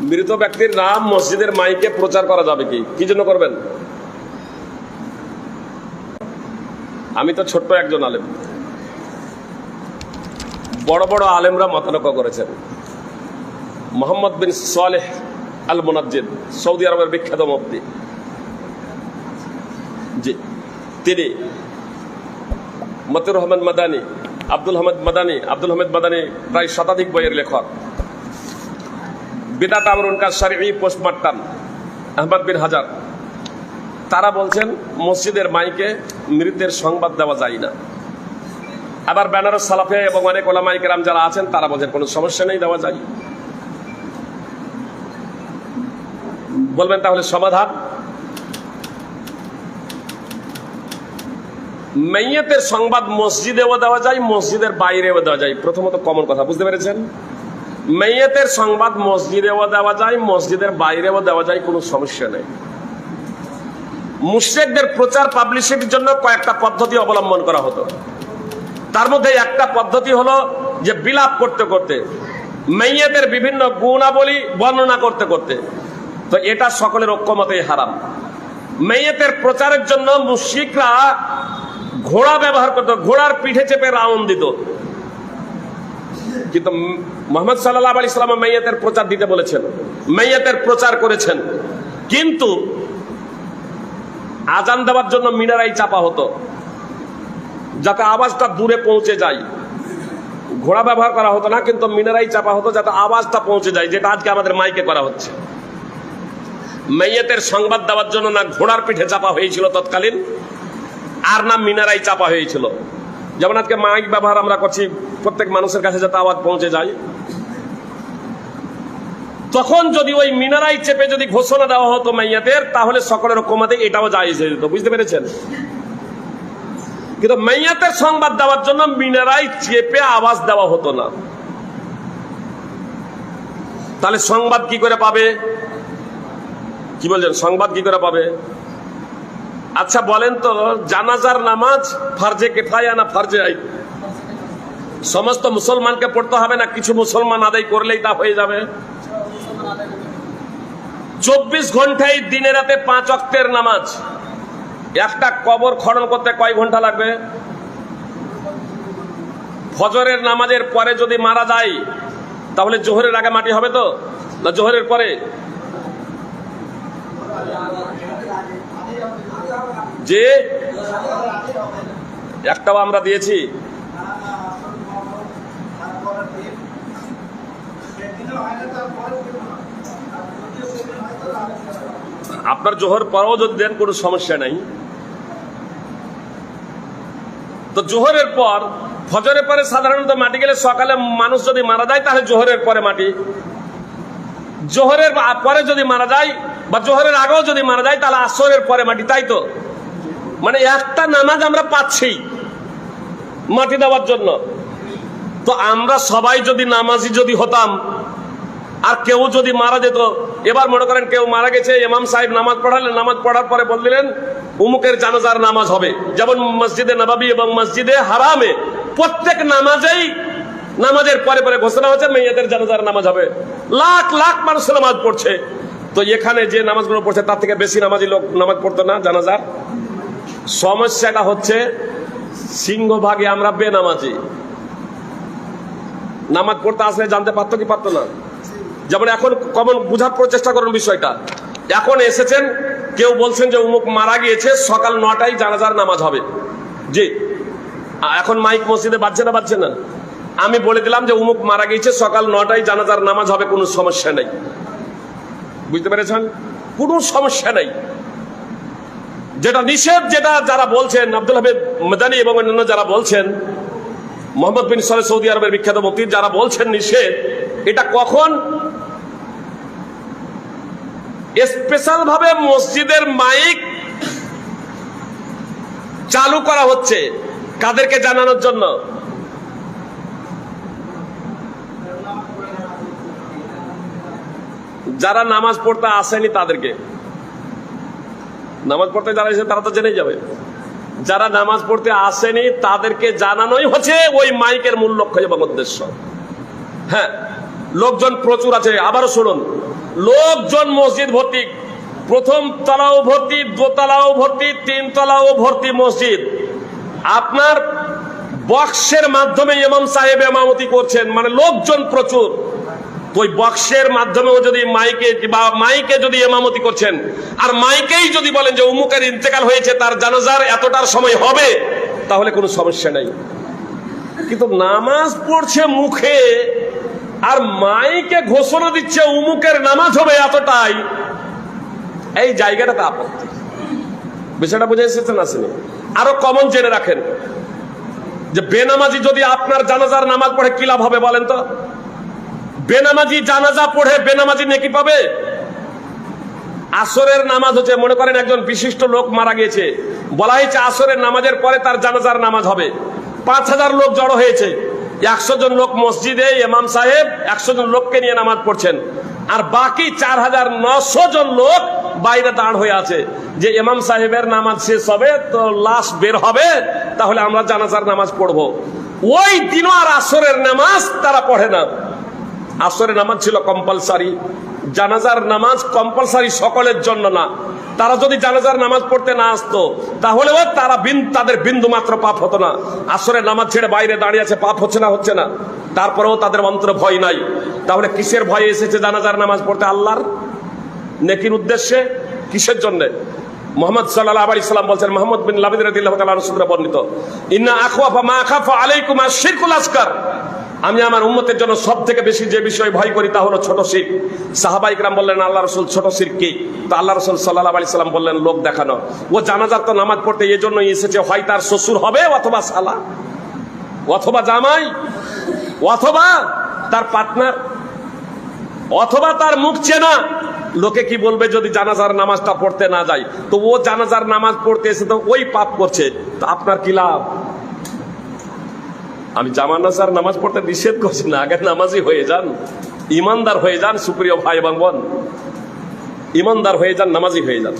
মৃত ব্যক্তির নাম মসজিদের মাইকে প্রচার করা যাবে কি? কি জন্য করবেন? আমি তো ছোট্ট একজন আলেম। বড় বড় আলেমরা মতানক করেছেন। Muhammad bin Salih al Munajjid Saudi আরবের বিখ্যাত মুফতি। জি, তিনি মতিউর রহমান মাদানি, আব্দুল হামিদ মাদানি, আব্দুল হামিদ মাদানি প্রায় শতাধিক বইয়ের লেখক। বিদাত আমরুন কাজ শারী পোস্টমার্টাম। আহমদ বিন হাজার। তারা বলছেন, মসজিদের মাইকে মৃতের সংবাদ দেওয়া যায় না। আবার বেনারস সালাফে এবং অনেক ওলামাই কেরাম যারা আছেন, তারা বলছেন, কোনো সমস্যা নেই, দেওয়া যায়। বলবেন তাহলে সমাধান? মেয়েতের সংবাদ মসজিদেও দেওয়া যায়, মসজিদের বাইরেও দেওয়া যায়। প্রথমত কমন কথা, বুঝতে পেরেছেন? মেয়েতের সংবাদ মসজিদেও দেওয়া যায়, মসজিদের বাইরেও দেওয়া যায়, কোনো সমস্যা নেই। মুশ্রেকদের প্রচার পাবলিসিটির জন্য কয়েকটা পদ্ধতি অবলম্বন করা হতো। তার মধ্যে একটা পদ্ধতি হলো যে বিলাপ করতে করতে, মেয়েদের বিভিন্ন গুণাবলী বর্ণনা করতে করতে। তো এটা সকলের ঐক্যমতেই হারাম। মেয়েতের প্রচারের জন্য মুশিকরা ঘোড়া ব্যবহার করত, ঘোড়ার পিঠে চেপে রাউন্ড দিত। কিন্তু মোহাম্মদ সাল্লাহ আলী ইসলাম মেয়েতের প্রচার দিতে বলেছেন। মেয়েতের প্রচার করেছেন। কিন্তু আজান দেওয়ার জন্য মিনারাই চাপা হতো। যাতে আওয়াজটা দূরে পৌঁছে যায়। ঘোড়া ব্যবহার করা হতো না, কিন্তু মিনারাই চাপা হতো যাতে আওয়াজটা পৌঁছে যায়, যেটা আজকে আমাদের মাইকে করা হচ্ছে। মেয়েতের সংবাদ দেওয়ার জন্য না ঘোড়ার পিঠে চাপা হয়েছিল তৎকালীন, আর না মিনারাই চাপা হয়েছিল। যেমন আজকে মাইক ব্যবহার আমরা করছি, প্রত্যেক মানুষের কাছে যাতে আওয়াজ পৌঁছে যায়। তখন যদি ওই মিনারাই চেপে যদি ঘোষণা দেওয়া হতো মাইয়াতের, তাহলে সকলের কমাতে এটাও জায়েজ হয়ে যেত। বুঝতে পেরেছেন? কিন্তু মাইয়াতের সংবাদ দেওয়ার জন্য মিনারাই চেপে আওয়াজ দেওয়া হতো না। তাহলে সংবাদ কি করে পাবে? কি বলছেন? সংবাদ কি করে পাবে? আচ্ছা বলেন তো, জানাজার নামাজ ফার্জে কেফায়া না ফার্জে আই সমস্ত মুসলমানকে পড়তে হবে না? কিছু মুসলমান আদায় করলেই তা হয়ে যাবে। চব্বিশ ঘন্টায় দিনে রাতে পাঁচ অক্টের নামাজ। একটা কবর খনন করতে কয় ঘণ্টা লাগবে? ফজরের নামাজের পরে যদি মারা যায়, তাহলে জোহরের আগে মাটি হবে তো? না জোহরের পরে? যে একটাও আমরা দিয়েছি। আপনার জোহর পরেও যদি দেন, কোনো সমস্যা নাই। তো জোহরের পর, ফজরের পরে সাধারণত মাটি গেলে সকালে মানুষ যদি মারা যায়, তাহলে জোহরের পরে মাটি। জোহরের পরে যদি মারা যায়, বা জোহরের আগেও যদি মারা যায়, তাহলে আসরের পরে মাটি, তাই তো? মানে একটা নামাজ আমরা পাচ্ছি মাটি দেওয়ার জন্য। তো আমরা সবাই যদি নামাজি যদি হতাম, আর কেউ যদি মারা যেত এবার মনে করেন কেউ মারা গেছে, ইমাম সাহেব নামাজ পড়ালেন, নামাজ পড়ার পরে বললেন, উমুকের জানাজার নামাজ হবে। যেমন মসজিদে নবাবী এবং মসজিদে হারামে প্রত্যেক নামাজেই নামাজের পরে পরে ঘোষণা হচ্ছে মেয়েদের জানাজার নামাজ হবে। লাখ লাখ মানুষ নামাজ পড়ছে। তো এখানে যে নামাজগুলো পড়ছে, তার থেকে বেশি নামাজি লোক নামাজ পড়তো না, জানাজার। সমস্যাটা হচ্ছে, সিংহভাগে আমরা বেনামাজি। নামাজ পড়তে আসলে জানতে পারতো কি পারতো না? যেমন এখন কমন বুঝার প্রচেষ্টা করুন বিষয়টা। এখন এসেছেন, কেউ বলছেন যে উমুক মারা গিয়েছে, সকাল নটায় জানাজার নামাজ হবে। জি। এখন মাইক মসজিদে বাজছে না বাজছে না? আমি বলে দিলাম যে উমুক মারা গিয়েছে, সকাল নটায় জানাজার নামাজ হবে, কোনো সমস্যা নেই। বুঝতে পেরেছেন? কোনো সমস্যা নেই। যেটা নিষেধ, যেটা যারা বলছেন, আব্দুল হামিদ মেদানি এবং অন্যান্য যারা বলছেন, মোহাম্মদ বিন সালে সৌদি আরবের বিখ্যাত মুক্তি যারা বলছেন নিষেধ, এটা কখন স্পেশাল ভাবে মসজিদের মাইক চালু করা হচ্ছে কাদেরকে জানানোর জন্য? যারা নামাজ পড়তে আসেনি তাদেরকে। নামাজ পড়তে যারা এসে তারা তো জেনে যাবে। যারা নামাজ পড়তে আসেনি, তাদেরকে জানানোই হচ্ছে ওই মাইকের মূল লক্ষ্য এবং উদ্দেশ্য। হ্যাঁ লোকজন প্রচুর আছে। আবারও শুনুন। লোকজন মসজিদ ভর্তি, প্রথম তলাও ভর্তি, দোতলাও ভর্তি, তিন তলাও ভর্তি মসজিদ। আপনার বক্সের মাধ্যমে ইমাম সাহেব এমামতি করছেন মানে লোকজন প্রচুর। ওই বক্সের মাধ্যমেও যদি মাইকে, বা মাইকে যদি এমামতি করছেন, আর মাইকেই যদি বলেন যে উমুকের ইন্তেকাল হয়েছে, তার জানাজার এতটার সময় হবে, তাহলে কোনো সমস্যা নাই। কিন্তু নামাজ পড়ছে মুখে আর মাইকে ঘোষণা দিচ্ছে উমুকের নামাজ হবে এতটাই। এই জায়গাটাতে আপত্তি। বিষয়টা বুঝে এসেছেন আসেনি? আরও কমন জেনে রাখেন যে বেনামাজি যদি আপনার জানাজার নামাজ পড়ে কি লাভ হবে বলেন তো? বেনামাজি জানাজা পড়ে বেনামাজি নেকি পাবে? আসরের নামাজ হচ্ছে, মনে করেন একজন বিশিষ্ট লোক মারা গিয়েছে, বলা হয়েছে আসরের নামাজের পরে তার জানাজার নামাজ হবে। পাঁচ হাজার লোক জড়ো হয়েছে। একশো জন লোক মসজিদে ইমাম সাহেব একশো জন লোককে নিয়ে নামাজ পড়ছেন। আর বাকি চার হাজার নশো জন লোক বাইরে দাঁড় হয়ে আছে। যে ইমাম সাহেবের নামাজ শেষ হবে, তো লাশ বের হবে, তাহলে আমরা জানাজার নামাজ পড়ব। ওই দিনও আর আসরের নামাজ তারা পড়ে না। আসরের নামাজ ছিল কম্পালসারি জানাজার নামাজ কম্পালসারি সকলের জন্য না। তারা যদি জানাজার নামাজ পড়তে না আসতো, তাহলেও তারা বিন, তাদের বিন্দু মাত্র পাপ হতো না। আসরে নামাজ ছেড়ে বাইরে দাঁড়িয়ে আছে, পাপ হচ্ছে না হচ্ছে না। তারপরেও তাদের অন্তরে ভয় নাই। তাহলে কিসের ভয় এসেছে জানাজার নামাজ পড়তে? আল্লাহর নেকির উদ্দেশ্যে? কিসের জন্য? মোহাম্মদ সাল্লাহ আলী সাল্লাম বলছেন, মোহাম্মদ বিন লাবিদ রাদিয়াল্লাহু তাআলা সূত্রে বর্ণিত, ইন্না আখওয়াফা মা আখাফা আলাইকুম আশ-শিরকুল আসগার আমি আমার উম্মতের জন্য সব থেকে বেশি যে বিষয় ভয় করি তা হলো ছোট শির। সাহাবাই গ্রাম বললেন, আল্লাহ রসুল ছোট শির কি? তো আল্লাহ রসুল সাল্লাহ আলি সাল্লাম বললেন, লোক দেখানো। ও জানাজার তো নামাজ পড়তে এই জন্য এসেছে, হয় তার শ্বশুর হবে অথবা সালা অথবা জামাই, অথবা তার পার্টনার, অথবা তার মুখ চেনা। লোকে কি বলবে যদি জানাজার নামাজটা পড়তে না যায়? তো ও জানাজার নামাজ পড়তে এসে তো ওই পাপ করছে। তো আপনার কি লাভ? আমি জামানাজার নামাজ পড়তে নিষেধ করছি না, আগে নামাজই হয়ে যান, ইমানদার হয়ে যান সুপ্রিয় ভাই এবং বোন। ইমানদার হয়ে যান, নামাজি হয়ে যান।